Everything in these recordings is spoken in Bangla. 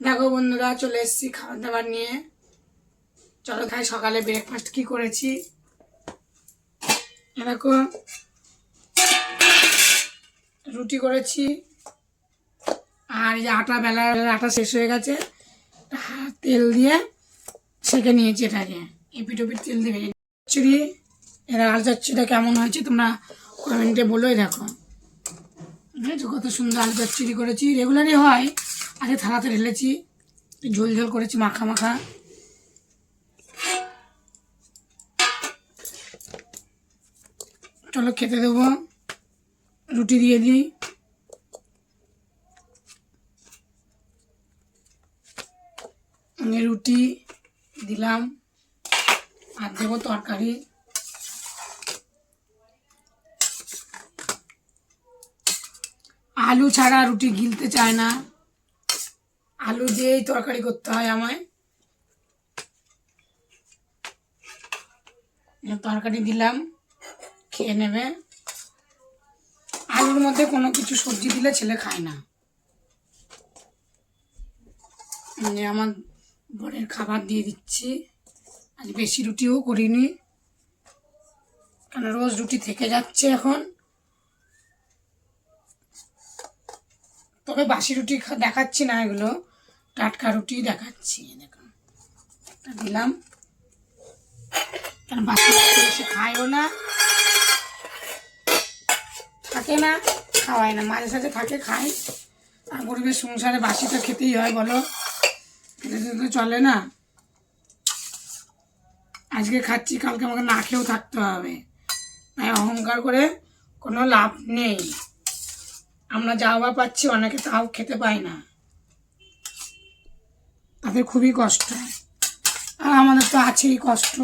দেখো বন্ধুরা, চলে এসেছি খাবার দাবার নিয়ে। চলো খাই, সকালে ব্রেকফাস্ট কি করেছি? দেখো, রুটি করেছি। আর এই যে আটা, বেলা আটা শেষ হয়ে গেছে। তেল দিয়ে সেঁকে নিয়েছি এটাকে। এপিট ওপিট তেল দিয়ে চুরি, এরা আলু চচ্চড়িটা কেমন হয়েছে তোমরা কমেন্টে বলোই দেখো। কত সুন্দর আলু চচ্চড়ি করেছি। রেগুলারই হয় আগে থালাতে ঢেলেছি, ঝোল ঝোল করেছি, মাখা মাখা। চলো খেতে দেবো, রুটি দিয়ে দিই। আমি রুটি দিলাম, আর দেবো তরকারি। আলু ছাড়া রুটি গিলতে চায় না। আলু দিয়েই তরকারি করতে হয় আমায়। তরকারি দিলাম, খেয়ে নেবে। আলুর মধ্যে কোনো কিছু সবজি দিলে ছেলে খায় না। যে আমার বরের খাবার দিয়ে দিচ্ছি। আজ বেশি রুটিও করিনি। কেন রোজ রুটি থেকে যাচ্ছে এখন। তবে বাসি রুটি দেখাচ্ছি না এগুলো। টাটকা রুটি দেখাচ্ছি দেখুন দিলাম। কারণ বেশি খায়ও না, থাকে না, খাওয়ায় না। মাঝে সাঝে থাকে, খায়। আর গরিবের সংসারে বাসি তো খেতেই হয়, বলো। তো চলে না। আজকে খাচ্ছি, কালকে আমাকে না খেয়েও থাকতে হবে। তাই অহংকার করে কোনো লাভ নেই। আমরা যা বা পাচ্ছি, অনেকে তাও খেতে পায় না। তাদের খুবই কষ্ট। আর আমাদের তো আছেই কষ্ট।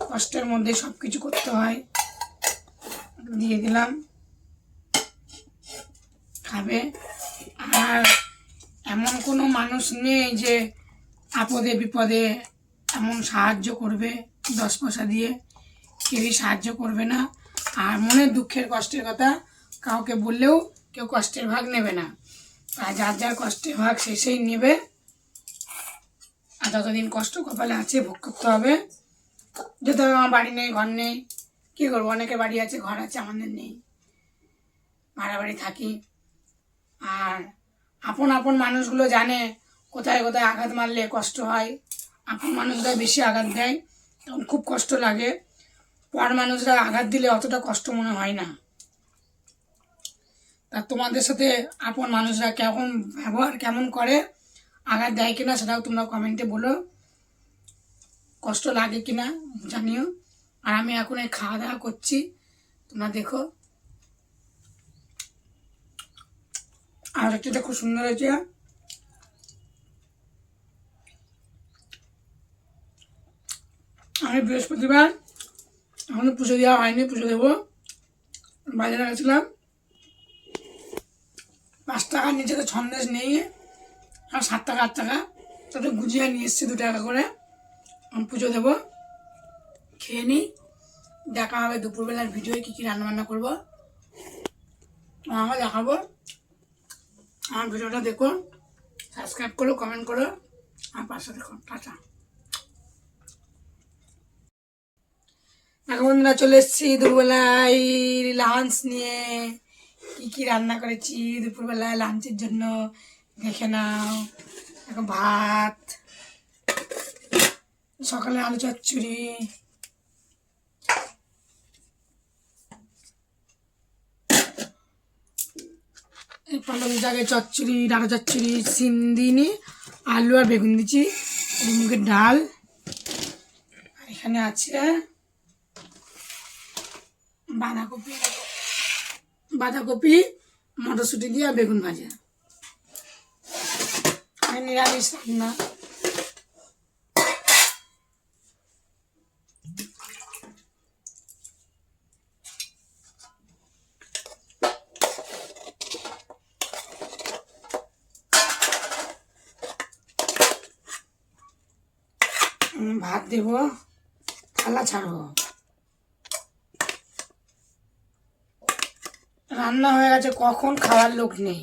কষ্টের মধ্যে সব কিছু করতে হয়। দিয়ে দিলাম। খাবে। আর এমন কোনো মানুষ নেই যে আপদে বিপদে এমন সাহায্য করবে দশ পয়সা দিয়ে। কেউই সাহায্য করবে না। আর মনের দুঃখের কষ্টের কথা, কাউকে বললেও কেউ কষ্টের ভাগ নেবে না। আর যার যার কষ্টের ভাগ সে সেই নেবে। আর যতদিন কষ্ট কপালে আছে, ভোগ করতে হবে। যেহেতু আমার বাড়ি নেই, ঘর নেই। কী করব? অনেকে বাড়ি আছে, ঘর আছে, আমাদের নেই। ভাড়া বাড়ি থাকি। আর আপন আপন মানুষগুলো জানে কোথায় কোথায় আঘাত মারলে কষ্ট হয়। আপন মানুষরা বেশি আঘাত দেয়, তখন খুব কষ্ট লাগে। পর মানুষরা আঘাত দিলে অতটা কষ্ট মনে হয় না। তা তোমাদের সাথে আপন মানুষরা কেমন ব্যবহার, কেমন করে? আঘাত দেয় কিনা সেটাও তোমরা কমেন্টে বলো। কষ্ট লাগে কিনা জানিও। আর আমি এখন এই খাওয়া দাওয়া করছি। তোমরা দেখো। আর একটা খুব সুন্দর হয়েছে। আমি বৃহস্পতিবার, এখনও পুজো দেওয়া হয়নি, পুজো দেবো। বাজারে গেছিলাম। পাঁচ টাকার নিচে তো ছন্দেশ নেই। আর সাত টাকা, আট টাকা। তাতে গুজিয়া নিয়ে এসছি দু টাকা করে। আমি পুজো দেবো। খেয়ে নিই দেখা হবে দুপুরবেলার ভিডিওয়ে কী কী রান্নাবান্না করব। আমাকে দেখাবো। আমার ভিডিওটা দেখো। সাবস্ক্রাইব করো কমেন্ট করো। আর পাশে দেখো। টাটা। এখন বন্ধুরা, চলে এসেছি দুপুরবেলায় লাঞ্চ নিয়ে। কি কি রান্না করেছি দুপুরবেলায় লাঞ্চের জন্য। দেখে নাও। এখন ভাত। সকালে আলু চচ্চড়ি। পালং শাকের চচ্চড়ি, ডাটা চচ্চড়ি, সিম দিইনি, আলু আর বেগুন দিচ্ছি মুগের ডাল। আর এখানে আছে বাঁধাকপি। বাঁধাকপি, মটরশুঁটি দিয়ে আর বেগুন ভাজা। ভাত দেবো থালা ছাড়বো। রান্না হয়ে গেছে কখন খাওয়ার লোক নেই।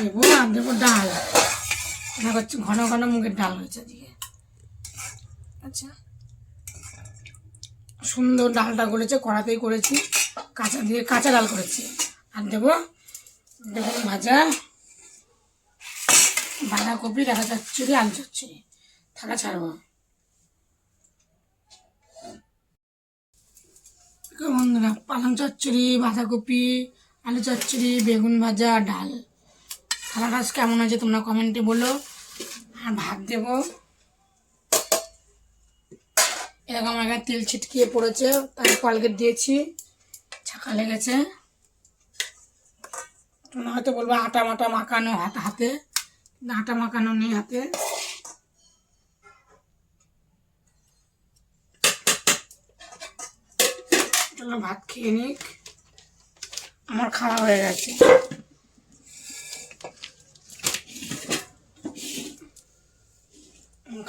দেবো আর দেবো ডাল। মনে করছি ঘন ঘন মুগের ডাল হয়েছে দিয়ে আচ্ছা। সুন্দর ডালটা করেছে কড়াতেই করেছি কাঁচা দিয়ে কাঁচা ডাল করেছি। আর দেবো বেগুন ভাজা বাঁধাকপি দেখা চচ্চড়ি আলু চচ্চড়ি। থাকা ছাড়বো। বন্ধুরা পালং চচ্চড়ি বাঁধাকপি আলু চচ্চড়ি বেগুন ভাজা ডাল। থালাটা আজ কেমন আছে তোমরা কমেন্টে বলো। আর ভাত দেবো। এরকম আমার গায়ে তেল ছিটকিয়ে পড়েছে, তাই কলগেট দিয়েছি। ছাকা লেগেছে। তোমরা হয়তো বলব আটা মাটা মাখানো হাত হাতে। আটা মাখানো নেই হাতে। ভাত খেয়ে নিক। আমার খাওয়া হয়ে গেছে।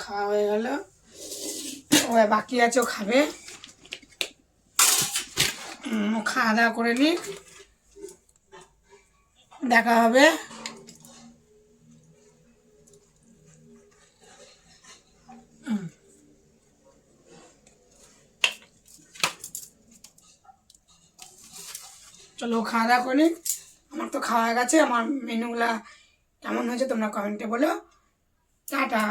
খাওয়া হয়ে গেল। ও বাকি আছে, ও খাবে। ও খাওয়া দাওয়া করে নিক। দেখা হবে। চলো খাওয়া দাওয়া করে আমার তো খাওয়া গেছে। আমার মেনুগুলা কেমন হয়েছে তোমরা কমেন্টে বলো। টাটা।